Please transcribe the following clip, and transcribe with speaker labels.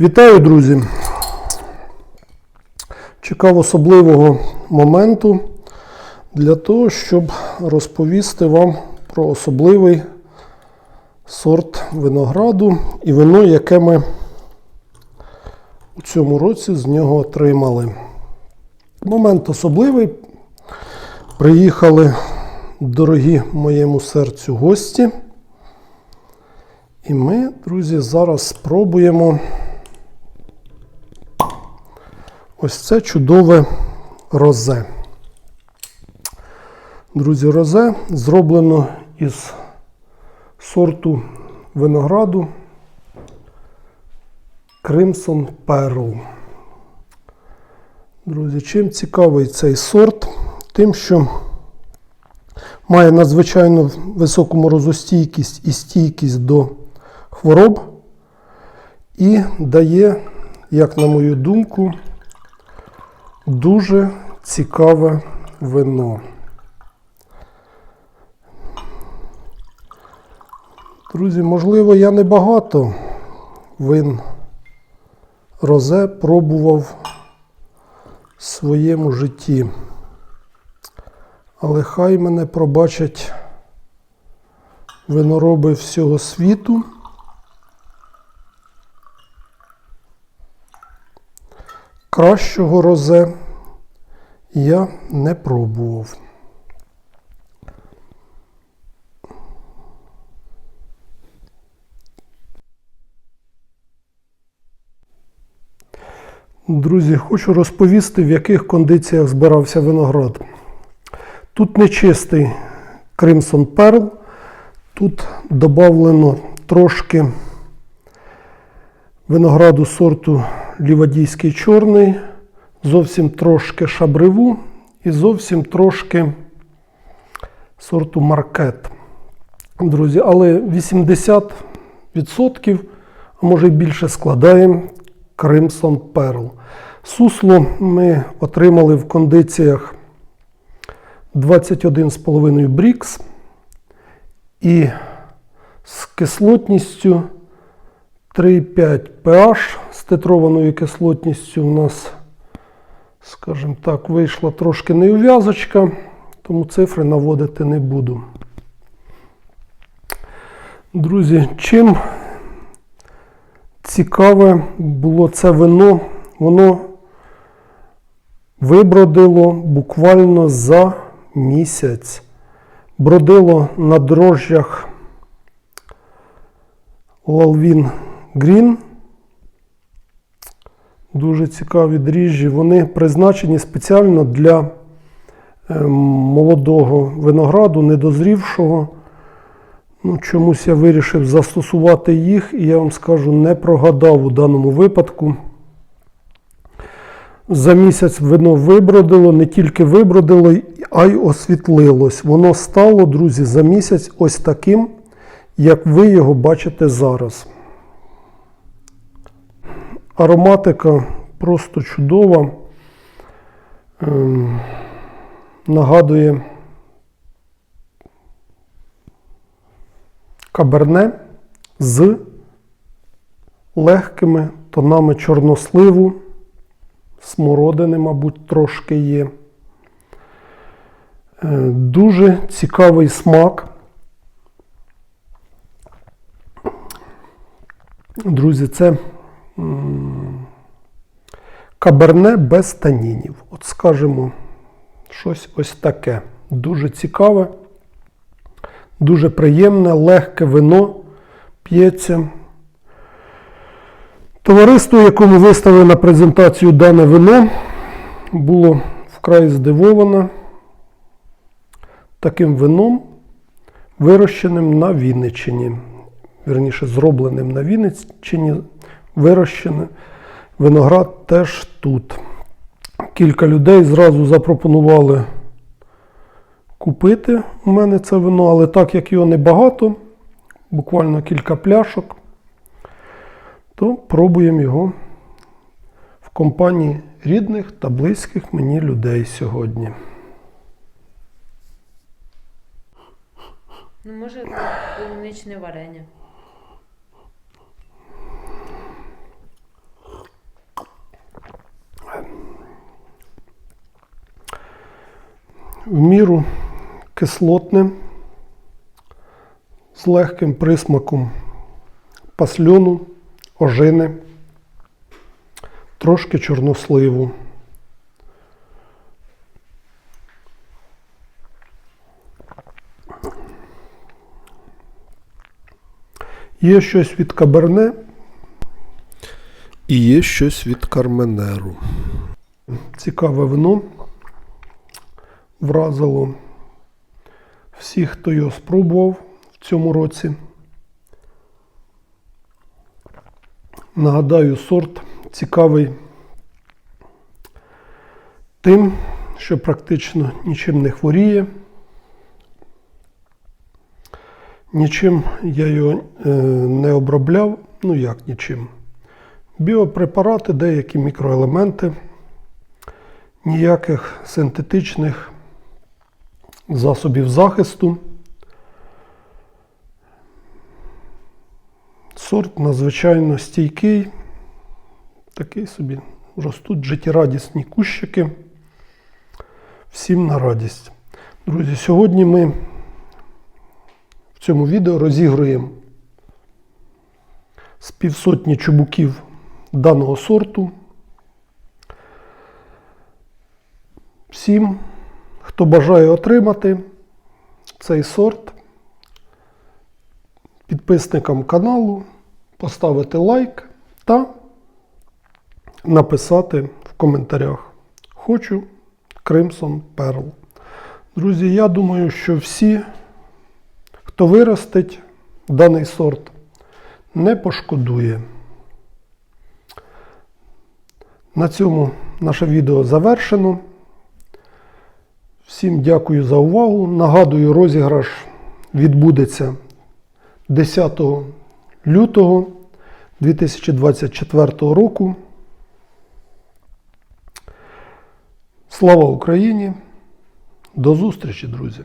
Speaker 1: Вітаю, друзі! Чекав особливого моменту для того, щоб розповісти вам про особливий сорт винограду і вино, яке ми у цьому році з нього отримали. Момент особливий. Приїхали дорогі моєму серцю гості. І ми, друзі, зараз спробуємо ось це чудове розе. Друзі, розе зроблено із сорту винограду Crimson Pearl. Друзі, чим цікавий цей сорт? Тим, що має надзвичайно високу морозостійкість і стійкість до хвороб і дає, як на мою думку, дуже цікаве вино. Друзі, можливо, я не багато вин розе пробував в своєму житті. Але хай мене пробачать винороби всього світу. Кращого розе я не пробував. Друзі, хочу розповісти, в яких кондиціях збирався виноград. Тут нечистий Crimson Pearl, тут додавлено трошки винограду сорту Лівадійський чорний, зовсім трошки шабриву і зовсім трошки сорту Маркет. Друзі, але 80%, а може й більше складає Crimson Pearl. Сусло ми отримали в кондиціях 21,5 брікс і з кислотністю 3,5 pH з титрованою кислотністю у нас, скажімо так, вийшла трошки неув'язочка, тому цифри наводити не буду. Друзі, чим цікаве було це вино, воно вибродило буквально за місяць. Бродило на дрожжах Лалвін Грін. Дуже цікаві дріжджі. Вони призначені спеціально для е, молодого винограду, недозрівшого. Ну, Чомусь я вирішив застосувати їх, і я вам скажу, не прогадав у даному випадку. За місяць вино вибродило, не тільки вибродило, а й освітлилось. Воно стало, друзі, за місяць ось таким, як ви його бачите зараз. Ароматика просто чудова. Ем, нагадує каберне з легкими тонами чорносливу, смородини, мабуть, трошки є. Е, Дуже цікавий смак. Друзі, це м, каберне без танінів. От скажімо, щось ось таке. Дуже цікаве, дуже приємне, легке вино п'ється. Товариство, якому виставили на презентацію дане вино, було вкрай здивовано таким вином, вирощеним на Вінниччині. Вірніше, зробленим на Вінниччині, вирощене виноград теж тут. Кілька людей зразу запропонували купити у мене це вино, але так як його небагато, буквально кілька пляшок, то пробуємо його в компанії рідних та близьких мені людей сьогодні.
Speaker 2: Ну, може, полуничне варення.
Speaker 1: В міру кислотне, з легким присмаком пасльону, ожини, трошки чорносливу. Є щось від каберне,
Speaker 2: І є щось від Карменеру.
Speaker 1: цікаве вино. Вразило всіх, хто його спробував в цьому році. Нагадаю, сорт цікавий тим, що практично нічим не хворіє. Нічим я його е, не обробляв, ну як нічим. Біопрепарати, деякі мікроелементи, ніяких синтетичних засобів захисту. Сорт надзвичайно стійкий, такий собі ростуть життєрадісні кущики. Всім на радість. Друзі, сьогодні ми в цьому відео розігруємо з півсотні чубуків даного сорту. Всім, хто бажає отримати цей сорт, підписникам каналу, поставити лайк та написати в коментарях Хочу Crimson Pearl. Друзі, я думаю, що всі, хто виростить даний сорт, не пошкодує. На цьому наше відео завершено. Всім дякую за увагу. Нагадую, розіграш відбудеться 10 лютого 2024 року. Слава Україні! До зустрічі, друзі!